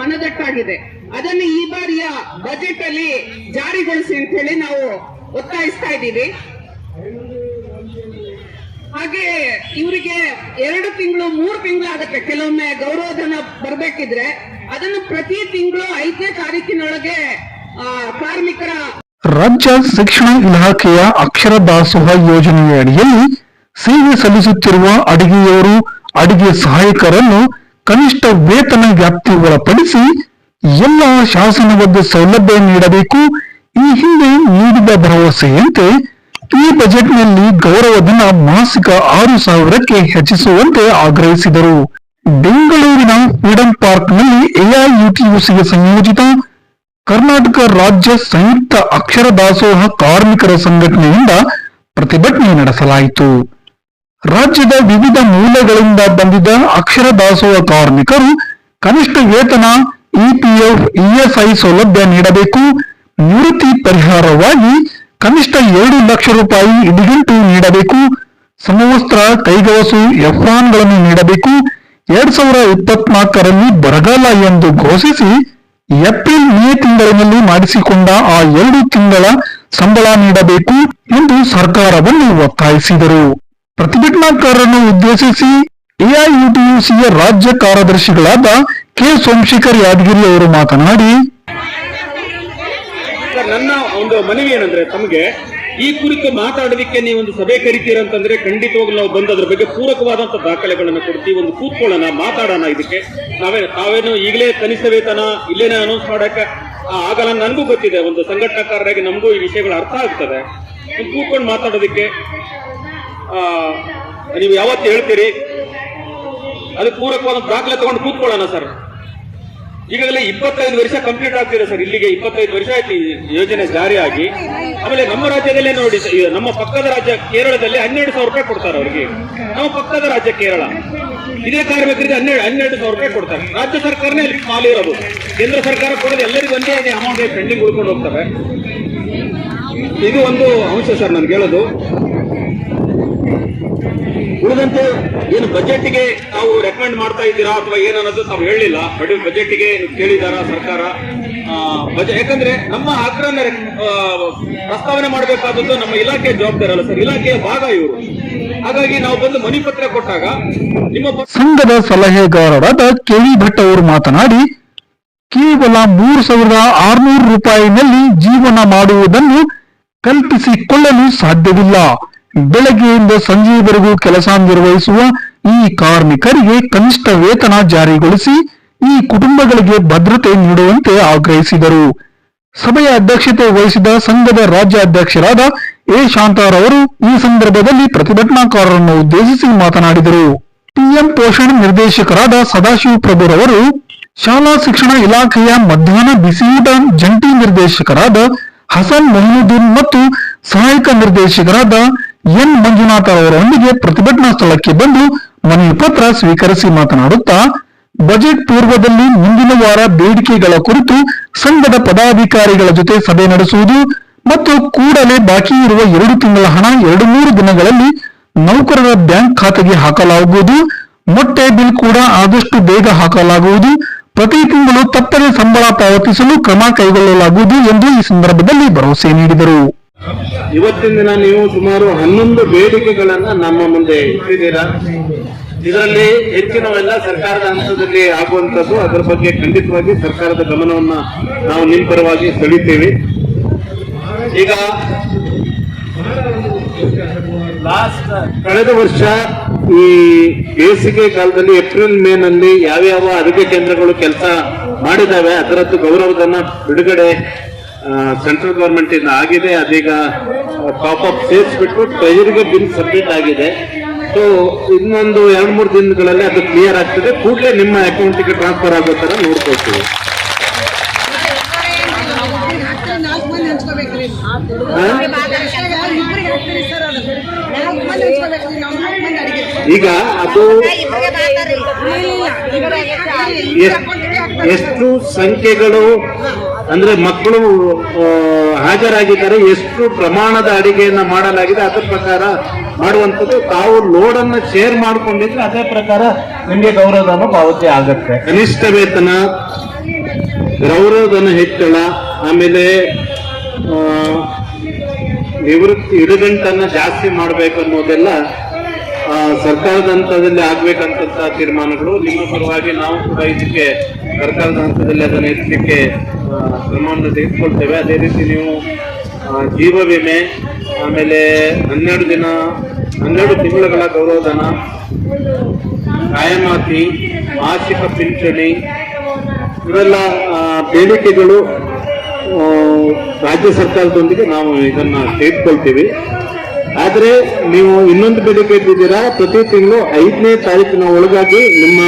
ಮನದಟ್ಟಾಗಿದೆ. ಅದನ್ನು ಈ ಬಾರಿಯ ಬಜೆಟ್ ಅಲ್ಲಿ ಜಾರಿಗೊಳಿಸಿ ಅಂತ ಹೇಳಿ ನಾವು ಒತ್ತಾಯಿಸ್ತಾ ಇದ್ದೀವಿ. ಹಾಗೆ ಇವರಿಗೆ ಎರಡು ತಿಂಗಳು, ಮೂರು ತಿಂಗಳು ಆಗುತ್ತೆ ಕೆಲವೊಮ್ಮೆ ಗೌರವಧನ ಬರ್ಬೇಕಿದ್ರೆ ಅದನ್ನು ಪ್ರತಿ ತಿಂಗಳು ಐದನೇ ತಾರೀಕಿನೊಳಗೆ ಕಾರ್ಮಿಕರ ರಾಜ್ಯ ಶಿಕ್ಷಣ ಇಲಾಖೆಯ ಅಕ್ಷರ ದಾಸೋಹ ಯೋಜನೆಯ ಅಡಿಯಲ್ಲಿ ಸೇವೆ ಸಲ್ಲಿಸುತ್ತಿರುವ ಅಡಿಗೆಯವರು, ಅಡಿಗೆ ಸಹಾಯಕರನ್ನು ಕನಿಷ್ಠ ವೇತನ ವ್ಯಾಪ್ತಿ ಒಳಪಡಿಸಿ ಎಲ್ಲ ಶಾಸನಬದ್ಧ ಸೌಲಭ್ಯ ನೀಡಬೇಕು. ಈ ಹಿಂದೆ ನೀಡಿದ ಭರವಸೆಯಂತೆ ಈ ಬಜೆಟ್ನಲ್ಲಿ ಗೌರವಧನ ಮಾಸಿಕ ಆರು ಸಾವಿರಕ್ಕೆ ಹೆಚ್ಚಿಸುವಂತೆ ಆಗ್ರಹಿಸಿದರು. ಬೆಂಗಳೂರಿನ ಫ್ರೀಡಂ ಪಾರ್ಕ್ನಲ್ಲಿ ಎಐಯುಟಿಯುಸಿಗೆ ಸಂಯೋಜಿತ ಕರ್ನಾಟಕ ರಾಜ್ಯ ಸಂಯುಕ್ತ ಅಕ್ಷರ ದಾಸೋಹ ಕಾರ್ಮಿಕರ ಸಂಘಟನೆಯಿಂದ ಪ್ರತಿಭಟನೆ ನಡೆಸಲಾಯಿತು. ರಾಜ್ಯದ ವಿವಿಧ ಮೂಲಗಳಿಂದ ಬಂದಿದ್ದ ಅಕ್ಷರ ದಾಸೋಹ ಕಾರ್ಮಿಕರು ಕನಿಷ್ಠ ವೇತನ ಇಪಿಎಫ್ ಇಎಸ್ಐ ಸೌಲಭ್ಯ ನೀಡಬೇಕು. ನಿವೃತ್ತಿ ಪರಿಹಾರವಾಗಿ ಕನಿಷ್ಠ ಎರಡು ಲಕ್ಷ ರೂಪಾಯಿ ಇಡಿಗಂಟು ನೀಡಬೇಕು. ಸಮವಸ್ತ್ರ, ಕೈಗವಸು ಎಫ್ರಾನ್ಗಳನ್ನು ನೀಡಬೇಕು. ಎರಡ್ ಸಾವಿರ ಇಪ್ಪತ್ನಾಲ್ಕರಲ್ಲಿ ಬರಗಾಲ ಎಂದು ಘೋಷಿಸಿ ಏಪ್ರಿಲ್ ಮೇ ತಿಂಗಳಿನಲ್ಲಿ ಮಾಡಿಸಿಕೊಂಡ ಆ ಎರಡು ತಿಂಗಳ ಸಂಬಳ ನೀಡಬೇಕು ಎಂದು ಸರ್ಕಾರವನ್ನು ಒತ್ತಾಯಿಸಿದರು. ಪ್ರತಿಭಟನಾಕಾರರನ್ನು ಉದ್ದೇಶಿಸಿ ಎಐಯುಟಿಯುಸಿಯ ರಾಜ್ಯ ಕಾರ್ಯದರ್ಶಿಗಳಾದ ಕೆ ಸೋಮಶೇಖರ್ ಯಾದಗಿರಿ ಅವರು ಮಾತನಾಡಿ ನನ್ನ ಒಂದು ಮನವಿ ಏನಂದ್ರೆ ತಮಗೆ ಈ ಕುರಿತು ಮಾತಾಡೋದಕ್ಕೆ ಒಂದು ಸಭೆ ಕರಿತೀರಂತಂದ್ರೆ ಖಂಡಿತವಾಗ್ಲೂ ನಾವು ಬಂದು ಅದ್ರ ಬಗ್ಗೆ ಪೂರಕವಾದಂತ ದಾಖಲೆಗಳನ್ನು ಕೊಡ್ತೀವಿ, ಒಂದು ಕೂತ್ಕೊಳ್ಳೋಣ, ಮಾತಾಡೋಣ ಇದಕ್ಕೆ. ನಾವೇ ತಾವೇನು ಈಗಲೇ ಕನಿಷ್ಠ ವೇತನ ಇಲ್ಲೇನೆ ಅನೌನ್ಸ್ ಮಾಡಕ ಆಗಲ್ಲ ನನಗೂ ಗೊತ್ತಿದೆ, ಒಂದು ಸಂಘಟನಾಕಾರರಾಗಿ ನಮಗೂ ಈ ವಿಷಯಗಳು ಅರ್ಥ ಆಗ್ತದೆ. ಕೂತ್ಕೊಂಡು ಮಾತಾಡೋದಕ್ಕೆ ನೀವು ಯಾವತ್ತು ಹೇಳ್ತೀರಿ? ಅದಕ್ಕೆ ಪೂರಕವಾದ ದಾಖಲೆ ತಗೊಂಡು ಕೂತ್ಕೊಳ್ಳೋಣ ಸರ್. ಈಗಾಗಲೇ ಇಪ್ಪತ್ತೈದು ವರ್ಷ ಕಂಪ್ಲೀಟ್ ಆಗ್ತಿದೆ ಸರ್, ಇಲ್ಲಿಗೆ ಇಪ್ಪತ್ತೈದು ವರ್ಷ ಆಯ್ತು ಯೋಜನೆ ಜಾರಿಯಾಗಿ. ಆಮೇಲೆ ನಮ್ಮ ರಾಜ್ಯದಲ್ಲೇ ನೋಡಿ ನಮ್ಮ ಪಕ್ಕದ ರಾಜ್ಯ ಕೇರಳದಲ್ಲಿ ಹನ್ನೆರಡು ಸಾವಿರ ರೂಪಾಯಿ ಕೊಡ್ತಾರೆ ಅವರಿಗೆ. ನಮ್ಮ ಪಕ್ಕದ ರಾಜ್ಯ ಕೇರಳ. ಇದೇ ಕಾರ್ಮಿಕರಿಗೆ ಹನ್ನೆರಡು ಹನ್ನೆರಡು ಸಾವಿರ ರೂಪಾಯಿ ಕೊಡ್ತಾರೆ. ರಾಜ್ಯ ಸರ್ಕಾರನೇ ಇಲ್ಲಿ ಖಾಲಿ ಇರೋದು. ಕೇಂದ್ರ ಸರ್ಕಾರ ಕೊಡೋದು ಎಲ್ಲರಿಗೂ ಒಂದೇ ಅಮೌಂಟ್ ಪೆಂಡಿಂಗ್ ಉಳ್ಕೊಂಡು ಹೋಗ್ತಾರೆ ಇದು ಒಂದು ಅಂಶ ಸರ್ ನನ್ಗೆ ಹೇಳೋದು ಉಳಿದಂತೆ ಏನು ಬಜೆಟ್ಗೆ ತಾವು ರೆಕಮೆಂಡ್ ಮಾಡ್ತಾ ಇದ್ದೀರಾ ಅಥವಾ ಏನನ್ನೋದು ನಾವು ಹೇಳಲಿಲ್ಲ ಬಟ್ ಬಜೆಟ್ಗೆ ಕೇಳಿದಾರ ಸರ್ಕಾರ? ಬಜೆಟ್ ಯಾಕಂದ್ರೆ ನಮ್ಮ ಆಗ್ರಹನ ಪ್ರಸ್ತಾವನೆ ಮಾಡಬೇಕಾದದ್ದು ನಮ್ಮ ಇಲಾಖೆ ಜವಾಬ್ದಾರಿ ಅಲ್ಲ ಸರ್ ಇಲಾಖೆಯ ಭಾಗ ಇವರು. ಹಾಗಾಗಿ ನಾವು ಬಂದು ಮನಿ ಪತ್ರ ಕೊಟ್ಟಾಗ ನಿಮ್ಮ ಸಂಘದ ಸಲಹೆಗಾರರಾದ ಕೆವಿ ಭಟ್ ಅವರು ಮಾತನಾಡಿ, ಕೇವಲ ಮೂರು ಸಾವಿರದ ಆರ್ನೂರು ರೂಪಾಯಿನಲ್ಲಿ ಜೀವನ ಮಾಡುವುದನ್ನು ಕಲ್ಪಿಸಿಕೊಳ್ಳಲು ಸಾಧ್ಯವಿಲ್ಲ. ಬೆಳಗ್ಗೆಯಿಂದ ಸಂಜೆಯವರೆಗೂ ಕೆಲಸ ನಿರ್ವಹಿಸುವ ಈ ಕಾರ್ಮಿಕರಿಗೆ ಕನಿಷ್ಠ ವೇತನ ಜಾರಿಗೊಳಿಸಿ ಈ ಕುಟುಂಬಗಳಿಗೆ ಭದ್ರತೆ ನೀಡುವಂತೆ ಆಗ್ರಹಿಸಿದರು. ಸಭೆಯ ಅಧ್ಯಕ್ಷತೆ ವಹಿಸಿದ ಸಂಘದ ರಾಜ್ಯಾಧ್ಯಕ್ಷರಾದ ಎ. ಶಾಂತಾರ್ ಅವರು ಈ ಸಂದರ್ಭದಲ್ಲಿ ಪ್ರತಿಭಟನಾಕಾರರನ್ನು ಉದ್ದೇಶಿಸಿ ಮಾತನಾಡಿದರು. ಪಿಎಂ ಪೋಷಣ್ ನಿರ್ದೇಶಕರಾದ ಸದಾಶಿವ ಪ್ರಭುರವರು ಶಾಲಾ ಶಿಕ್ಷಣ ಇಲಾಖೆಯ ಮಧ್ಯಾಹ್ನ ಬಿಸಿಯೂಟ ಜಂಟಿ ನಿರ್ದೇಶಕರಾದ ಹಸನ್ ಮೊಹಿನುದ್ದೀನ್ ಮತ್ತು ಸಹಾಯಕ ನಿರ್ದೇಶಕರಾದ ಎನ್ ಮಂಜುನಾಥ ಅವರೊಂದಿಗೆ ಪ್ರತಿಭಟನಾ ಸ್ಥಳಕ್ಕೆ ಬಂದು ಮನವಿ ಪತ್ರ ಸ್ವೀಕರಿಸಿ ಮಾತನಾಡುತ್ತಾ, ಬಜೆಟ್ ಪೂರ್ವದಲ್ಲಿ ಮುಂದಿನ ವಾರ ಬೇಡಿಕೆಗಳ ಕುರಿತು ಸಂಘದ ಪದಾಧಿಕಾರಿಗಳ ಜೊತೆ ಸಭೆ ನಡೆಸುವುದು ಮತ್ತು ಕೂಡಲೇ ಬಾಕಿ ಇರುವ ಎರಡು ತಿಂಗಳ ಹಣ ಎರಡು ಮೂರು ದಿನಗಳಲ್ಲಿ ನೌಕರರ ಬ್ಯಾಂಕ್ ಖಾತೆಗೆ ಹಾಕಲಾಗುವುದು. ಮೊಟ್ಟೆ ಬಿಲ್ ಕೂಡ ಆದಷ್ಟು ಬೇಗ ಹಾಕಲಾಗುವುದು. ಪ್ರತಿ ತಿಂಗಳು ತಪ್ಪದೆ ಸಂಬಳ ಪಾವತಿಸಲು ಕ್ರಮ ಕೈಗೊಳ್ಳಲಾಗುವುದು ಎಂದು ಈ ಸಂದರ್ಭದಲ್ಲಿ ಭರವಸೆ ನೀಡಿದರು. ಇವತ್ತಿನ ದಿನ ನೀವು ಸುಮಾರು ಹನ್ನೊಂದು ಬೇಡಿಕೆಗಳನ್ನ ನಮ್ಮ ಮುಂದೆ ಇಟ್ಟಿದ್ದೀರಾ? ಇದರಲ್ಲಿ ಹೆಚ್ಚಿನವೆಲ್ಲ ಸರ್ಕಾರದ ಹಂತದಲ್ಲಿ ಆಗುವಂತದ್ದು ಅದರ ಬಗ್ಗೆ ಖಂಡಿತವಾಗಿ ಸರ್ಕಾರದ ಗಮನವನ್ನ ನಾವು ನಿಮ್ಮ ಪರವಾಗಿ ಸೆಳೀತೇವೆ. ಈಗ ಕಳೆದ ವರ್ಷ ಈ ಬೇಸಿಗೆ ಕಾಲದಲ್ಲಿ ಏಪ್ರಿಲ್ ಮೇ ನಲ್ಲಿ ಯಾವ್ಯಾವ ಅಡುಗೆ ಕೇಂದ್ರಗಳು ಕೆಲಸ ಮಾಡಿದಾವೆ ಅದರದ್ದು ಗೌರವದನ್ನ ಬಿಡುಗಡೆ ಸೆಂಟ್ರಲ್ ಗೌರ್ಮೆಂಟ್ ಇಂದ ಆಗಿದೆ ಅದೀಗ ಟಾಪ್ ಅಪ್ ಸೇರಿಸ್ಬಿಟ್ಟು ಟ್ರೆಜರಿಗೆ ಬಿಲ್ ಸಬ್ಮಿಟ್ ಆಗಿದೆ. ಸೊ ಇನ್ನೊಂದು ಎರಡು ಮೂರು ದಿನಗಳಲ್ಲಿ ಅದು ಕ್ಲಿಯರ್ ಆಗ್ತದೆ. ಕೂಡಲೇ ನಿಮ್ಮ ಅಕೌಂಟಿಗೆ ಟ್ರಾನ್ಸ್ಫರ್ ಆಗೋ ತರ ನೋಡ್ಕೊಳ್ತೀವಿ. ಈಗ ಅದು ಇಲ್ಲ ಎಷ್ಟ್- ಸಂಖ್ಯೆಗಳು ಅಂದ್ರೆ ಮಕ್ಕಳು ಹಾಜರಾಗಿದ್ದಾರೆ, ಎಷ್ಟು ಪ್ರಮಾಣದ ಅಡಿಗೆಯನ್ನ ಮಾಡಲಾಗಿದೆ, ಅದರ ಪ್ರಕಾರ ಮಾಡುವಂಥದ್ದು. ತಾವು ಲೋಡ್ ಅನ್ನ ಶೇರ್ ಮಾಡ್ಕೊಂಡಿದ್ರೆ ಅದೇ ಪ್ರಕಾರ ನಿಮಗೆ ಗೌರವಧನ ಪಾವತಿ ಆಗುತ್ತೆ. ಕನಿಷ್ಠ ವೇತನ, ಗೌರವಧನ ಹೆಚ್ಚಳ, ಆಮೇಲೆ ನಿವೃತ್ತಿ ಇಡುಗಂಟನ್ನ ಜಾಸ್ತಿ ಮಾಡಬೇಕು ಅನ್ನೋದೆಲ್ಲ ಸರ್ಕಾರದ ಹಂತದಲ್ಲಿ ಆಗ್ಬೇಕಂತ ತೀರ್ಮಾನಗಳು, ನಿಮ್ಮ ಪರವಾಗಿ ನಾವು ಕೂಡ ಇದಕ್ಕೆ ಸರ್ಕಾರದ ಹಂತದಲ್ಲಿ ಅದನ್ನು ಎತ್ತಲಿಕ್ಕೆ ಕ್ರಮವನ್ನು ತೆಗೆದುಕೊಳ್ತೇವೆ. ಅದೇ ರೀತಿ ನೀವು ಜೀವ ವಿಮೆ, ಆಮೇಲೆ ಹನ್ನೆರಡು ದಿನ, ಹನ್ನೆರಡು ತಿಂಗಳುಗಳ ಗೌರವಧನ ಕಾಯಮಾತಿ ಮಾಸಿಕ ಪಿಂಚಣಿ, ಇವೆಲ್ಲ ಬೇಡಿಕೆಗಳು ರಾಜ್ಯ ಸರ್ಕಾರದೊಂದಿಗೆ ನಾವು ಇದನ್ನು ತೆಗೆದುಕೊಳ್ತೀವಿ. ಆದ್ರೆ ನೀವು ಇನ್ನೊಂದು ಬೇಡಿಕೆ ಇಟ್ಟಿದ್ದೀರಾ ಪ್ರತಿ ತಿಂಗಳು ಐದನೇ ತಾರೀಕಿನ ಒಳಗಾಗಿ ನಿಮ್ಮ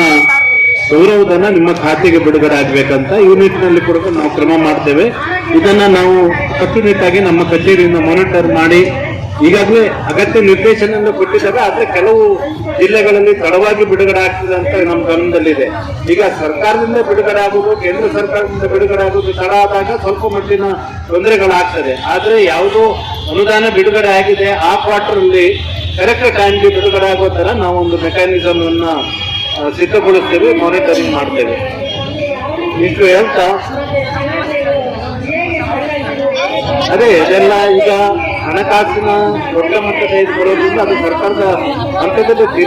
ಗೌರವಧನ ನಿಮ್ಮ ಖಾತೆಗೆ ಬಿಡುಗಡೆ ಆಗ್ಬೇಕಂತ ಈ ನಿಟ್ಟಿನಲ್ಲಿ ಕೂಡ ನಾವು ಕ್ರಮ ಮಾಡ್ತೇವೆ. ಇದನ್ನ ನಾವು ಕಟ್ಟುನಿಟ್ಟಾಗಿ ನಮ್ಮ ಕಚೇರಿಯಿಂದ ಮಾನಿಟರ್ ಮಾಡಿ, ಈಗಾಗಲೇ ಅಗತ್ಯ ನಿರ್ದೇಶನ ಕೊಟ್ಟಿದ್ದಾವೆ ಆದ್ರೆ ಕೆಲವು ಜಿಲ್ಲೆಗಳಲ್ಲಿ ತಡವಾಗಿ ಬಿಡುಗಡೆ ಆಗ್ತದೆ ಅಂತ ನಮ್ಮ ಗಮನದಲ್ಲಿದೆ. ಈಗ ಸರ್ಕಾರದಿಂದ ಬಿಡುಗಡೆ ಆಗುವುದು, ಕೇಂದ್ರ ಸರ್ಕಾರದಿಂದ ಬಿಡುಗಡೆ ಆಗುವುದು ತಡ ಆದಾಗ ಸ್ವಲ್ಪ ಮಟ್ಟಿನ ತೊಂದರೆಗಳಾಗ್ತದೆ. ಆದ್ರೆ ಯಾವುದೋ ಅನುದಾನ ಬಿಡುಗಡೆ ಆಗಿದೆ. ಆ ಕ್ವಾರ್ಟರ್ ಅಲ್ಲಿ ಕರೆಕ್ಟ್ ಟೈಮ್ಗೆ ಬಿಡುಗಡೆ ಆಗೋ ತರ ನಾವು ಒಂದು ಮೆಕ್ಯಾನಿಸಮ್ ಅನ್ನ ಸಿದ್ಧಗೊಳಿಸ್ತೇವೆ ಮಾನಿಟರಿಂಗ್ ಮಾಡ್ತೇವೆ. ಇಷ್ಟು ಹೇಳ್ತಾ, ಅದೇ ಇದೆಲ್ಲ ಈಗ ಹಣಕಾಸಿನ ದೊಡ್ಡ ಮಟ್ಟದ ಬರೋದ್ರಿಂದ ಅದು ಸರ್ಕಾರದ ಹಂತದಲ್ಲಿ